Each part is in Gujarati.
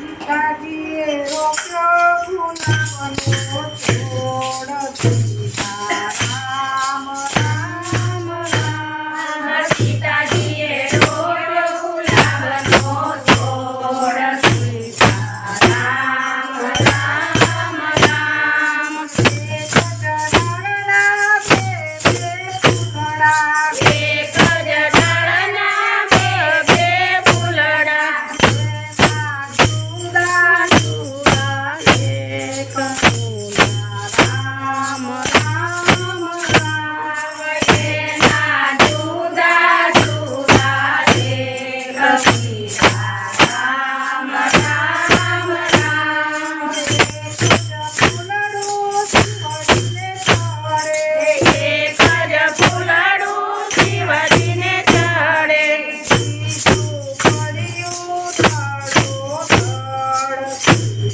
સીતાજીએ રોક્યો ગુલાબનો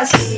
Thank you.